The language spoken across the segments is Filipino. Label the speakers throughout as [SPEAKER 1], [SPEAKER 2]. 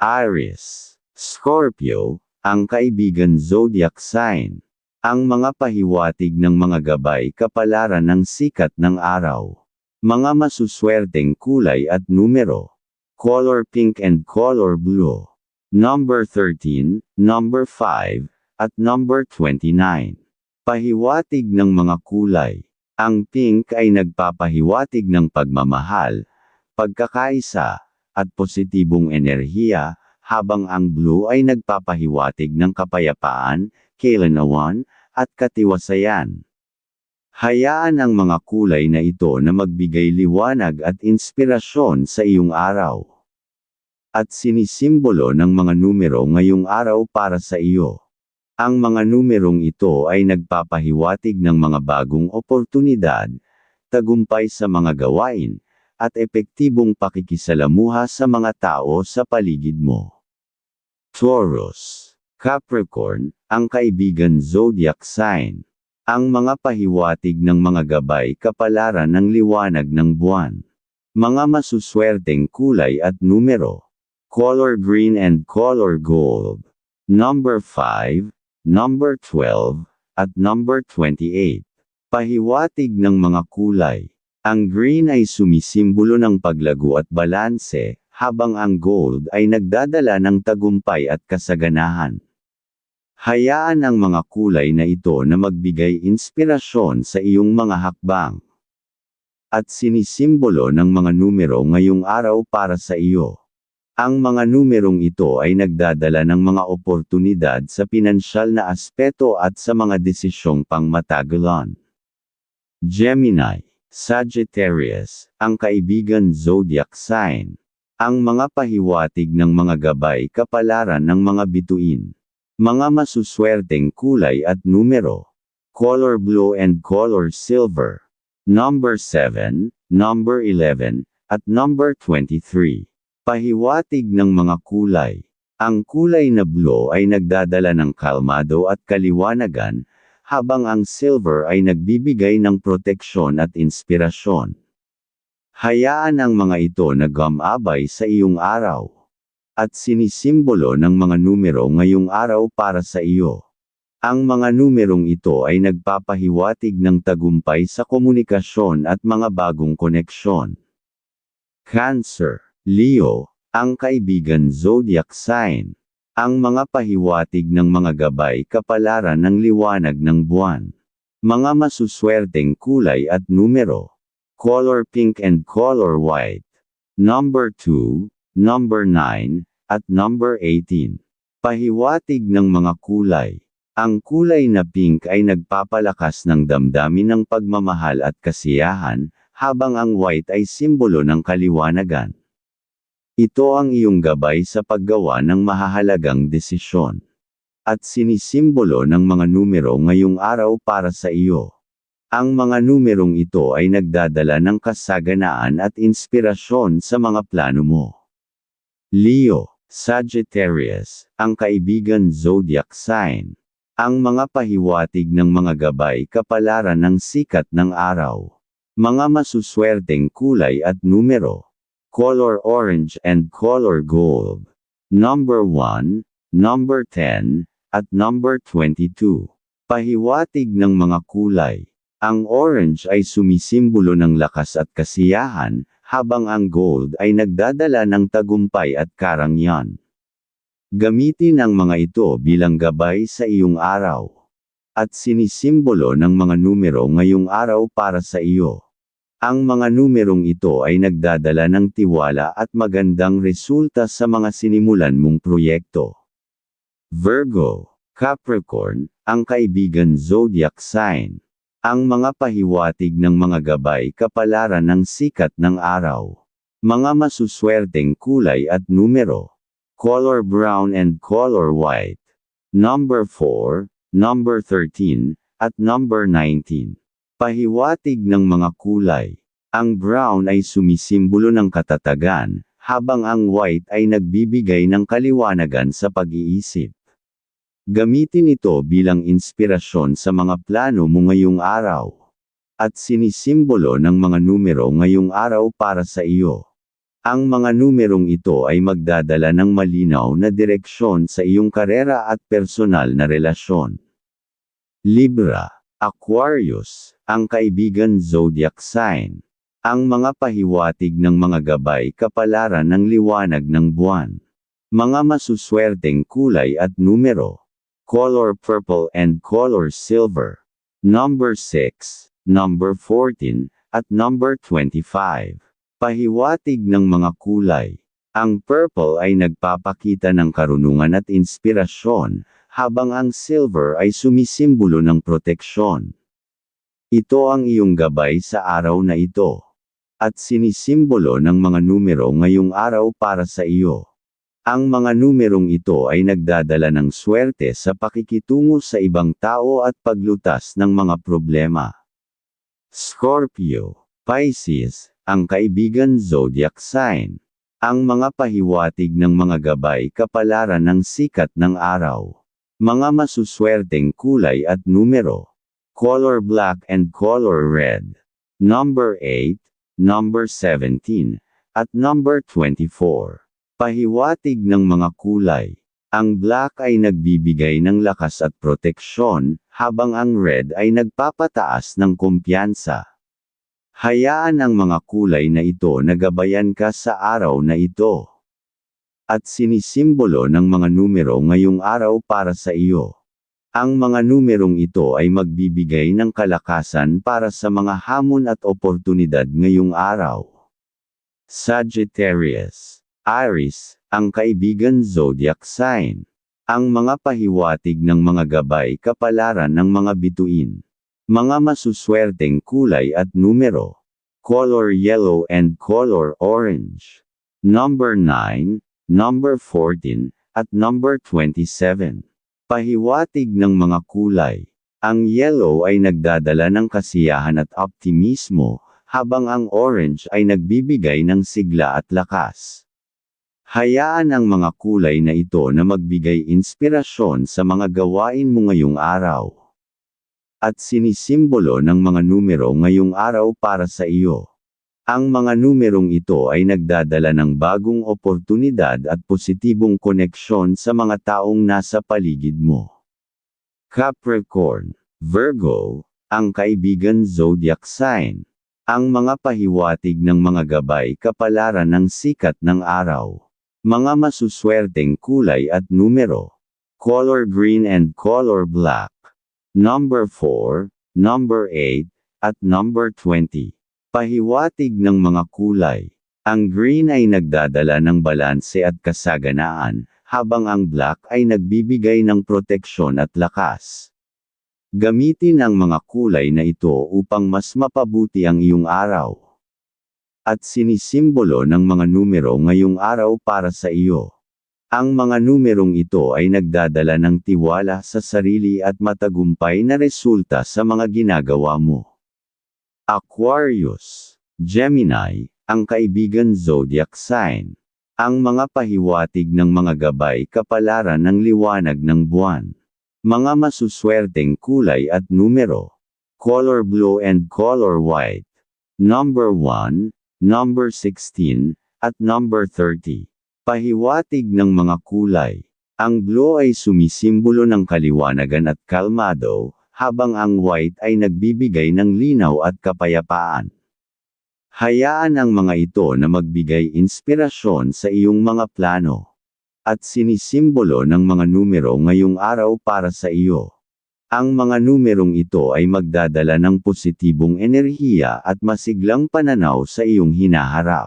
[SPEAKER 1] Aries, Scorpio, ang kaibigan zodiac sign. Ang mga pahiwatig ng mga gabay kapalaran ng sikat ng araw. Mga masuswerteng kulay at numero. Color pink and color blue. Number 13, number 5, at number 29. Pahiwatig ng mga kulay. Ang pink ay nagpapahiwatig ng pagmamahal, pagkakaisa, at positibong enerhiya, habang ang blue ay nagpapahiwatig ng kapayapaan, kailanawan, at katiwasayan. Hayaan ang mga kulay na ito na magbigay liwanag at inspirasyon sa iyong araw. At sinisimbolo ng mga numero ngayong araw para sa iyo. Ang mga numerong ito ay nagpapahiwatig ng mga bagong oportunidad, tagumpay sa mga gawain, at epektibong pakikisalamuha sa mga tao sa paligid mo. Taurus, Capricorn, ang kaibigan zodiac sign. Ang mga pahiwatig ng mga gabay kapalaran ng liwanag ng buwan. Mga masuswerteng kulay at numero. Color green and color gold. Number 5, number 12, at number 28. Pahiwatig ng mga kulay. Ang green ay sumisimbolo ng paglago at balanse, habang ang gold ay nagdadala ng tagumpay at kasaganahan. Hayaan ang mga kulay na ito na magbigay inspirasyon sa iyong mga hakbang. At sinisimbolo ng mga numero ngayong araw para sa iyo. Ang mga numerong ito ay nagdadala ng mga oportunidad sa pinansyal na aspeto at sa mga desisyong pangmatagalan. Gemini Sagittarius, ang kaibigan zodiac sign. Ang mga pahiwatig ng mga gabay kapalaran ng mga bituin. Mga masuswerteng kulay at numero. Color blue and color silver. Number 7, number 11, at number 23. Pahiwatig ng mga kulay. Ang kulay na blue ay nagdadala ng kalmado at kaliwanagan, habang ang silver ay nagbibigay ng proteksyon at inspirasyon. Hayaan ang mga ito na gumabay sa iyong araw. At sinisimbolo ng mga numero ngayong araw para sa iyo. Ang mga numerong ito ay nagpapahiwatig ng tagumpay sa komunikasyon at mga bagong koneksyon. Cancer, Leo, ang kaibigan zodiac sign. Ang mga pahiwatig ng mga gabay kapalaran ng liwanag ng buwan. Mga masuswerteng kulay at numero. Color pink and color white. Number 2, number 9, at number 18. Pahiwatig ng mga kulay. Ang kulay na pink ay nagpapalakas ng damdamin ng pagmamahal at kasiyahan, habang ang white ay simbolo ng kaliwanagan. Ito ang iyong gabay sa paggawa ng mahahalagang desisyon. At sinisimbolo ng mga numero ngayong araw para sa iyo. Ang mga numerong ito ay nagdadala ng kasaganaan at inspirasyon sa mga plano mo. Leo, Sagittarius, ang kaibigan zodiac sign. Ang mga pahiwatig ng mga gabay kapalaran ng sikat ng araw. Mga masuswerteng kulay at numero color orange and color gold. Number 1, number 10, at number 22. Pahiwatig ng mga kulay. Ang orange ay sumisimbolo ng lakas at kasiyahan, habang ang gold ay nagdadala ng tagumpay at karangyan. Gamitin ang mga ito bilang gabay sa iyong araw. At sinisimbolo ng mga numero ngayong araw para sa iyo. Ang mga numerong ito ay nagdadala ng tiwala at magandang resulta sa mga sinimulan mong proyekto. Virgo, Capricorn, ang kaibigan zodiac sign. Ang mga pahiwatig ng mga gabay kapalaran ng sikat ng araw. Mga masuswerteng kulay at numero. Color brown and color white. Number 4, number 13, at number 19. Pahiwatig ng mga kulay. Ang brown ay sumisimbolo ng katatagan, habang ang white ay nagbibigay ng kaliwanagan sa pag-iisip. Gamitin ito bilang inspirasyon sa mga plano mo ngayong araw. At sinisimbolo ng mga numero ngayong araw para sa iyo. Ang mga numerong ito ay magdadala ng malinaw na direksyon sa iyong karera at personal na relasyon. Libra, Aquarius, ang kaibigan zodiac sign. Ang mga pahiwatig ng mga gabay kapalaran ng liwanag ng buwan. Mga masuswerteng kulay at numero. Color purple and color silver. Number 6, number 14, at number 25. Pahiwatig ng mga kulay. Ang purple ay nagpapakita ng karunungan at inspirasyon, habang ang silver ay sumisimbolo ng proteksyon. Ito ang iyong gabay sa araw na ito. At sinisimbolo ng mga numero ngayong araw para sa iyo. Ang mga numerong ito ay nagdadala ng swerte sa pakikitungo sa ibang tao at paglutas ng mga problema. Scorpio, Pisces, ang kaibigan zodiac sign. Ang mga pahiwatig ng mga gabay kapalaran ng sikat ng araw. Mga masuswerteng kulay at numero. Color black and color red. Number 8, number 17, at number 24. Pahiwatig ng mga kulay. Ang black ay nagbibigay ng lakas at proteksyon, habang ang red ay nagpapataas ng kumpiyansa. Hayaan ang mga kulay na ito na gabayan ka sa araw na ito. At sinisimbolo ng mga numero ngayong araw para sa iyo. Ang mga numerong ito ay magbibigay ng kalakasan para sa mga hamon at oportunidad ngayong araw. Sagittarius, Aries, ang kaibigan zodiac sign. Ang mga pahiwatig ng mga gabay kapalaran ng mga bituin. Mga masuswerteng kulay at numero. Color yellow and color orange. Number 9, number 14, at number 27. Pahiwatig ng mga kulay. Ang yellow ay nagdadala ng kasiyahan at optimismo, habang ang orange ay nagbibigay ng sigla at lakas. Hayaan ang mga kulay na ito na magbigay inspirasyon sa mga gawain mo ngayong araw. At sinisimbolo ng mga numero ngayong araw para sa iyo. Ang mga numerong ito ay nagdadala ng bagong oportunidad at positibong koneksyon sa mga taong nasa paligid mo. Capricorn, Virgo, ang kaibigan zodiac sign. Ang mga pahiwatig ng mga gabay kapalaran ng sikat ng araw. Mga masuswerteng kulay at numero. Color green and color black. Number 4, number 8, at number 20. Pahiwatig ng mga kulay. Ang green ay nagdadala ng balanse at kasaganaan, habang ang black ay nagbibigay ng proteksyon at lakas. Gamitin ang mga kulay na ito upang mas mapabuti ang iyong araw. At sinisimbolo ng mga numero ngayong araw para sa iyo. Ang mga numerong ito ay nagdadala ng tiwala sa sarili at matagumpay na resulta sa mga ginagawa mo. Aquarius, Gemini, ang kaibigan zodiac sign. Ang mga pahiwatig ng mga gabay kapalaran ng liwanag ng buwan. Mga masuswerteng kulay at numero. Color blue and color white. Number 1, number 16, at number 30. Pahiwatig ng mga kulay. Ang blue ay sumisimbolo ng kaliwanagan at kalmado, habang ang white ay nagbibigay ng linaw at kapayapaan. Hayaan ang mga ito na magbigay inspirasyon sa iyong mga plano at sinisimbolo ng mga numero ngayong araw para sa iyo. Ang mga numerong ito ay magdadala ng positibong enerhiya at masiglang pananaw sa iyong hinaharap.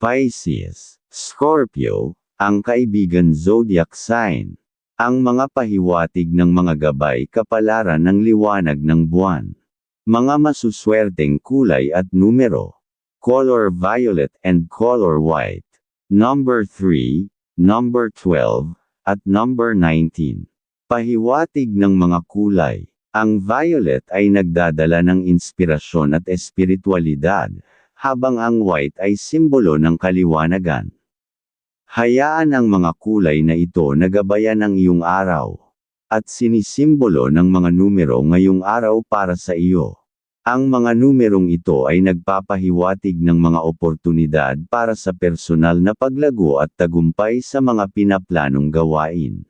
[SPEAKER 1] Pisces, Scorpio, ang kaibigan zodiac sign. Ang mga pahiwatig ng mga gabay kapalaran ng liwanag ng buwan. Mga masuswerteng kulay at numero. Color violet and color white. Number 3, number 12, at number 19. Pahiwatig ng mga kulay. Ang violet ay nagdadala ng inspirasyon at espiritualidad, habang ang white ay simbolo ng kaliwanagan. Hayaan ang mga kulay na ito na gabayan ang iyong araw. At sinisimbolo ng mga numero ngayong araw para sa iyo. Ang mga numerong ito ay nagpapahiwatig ng mga oportunidad para sa personal na paglago at tagumpay sa mga pinaplanong gawain.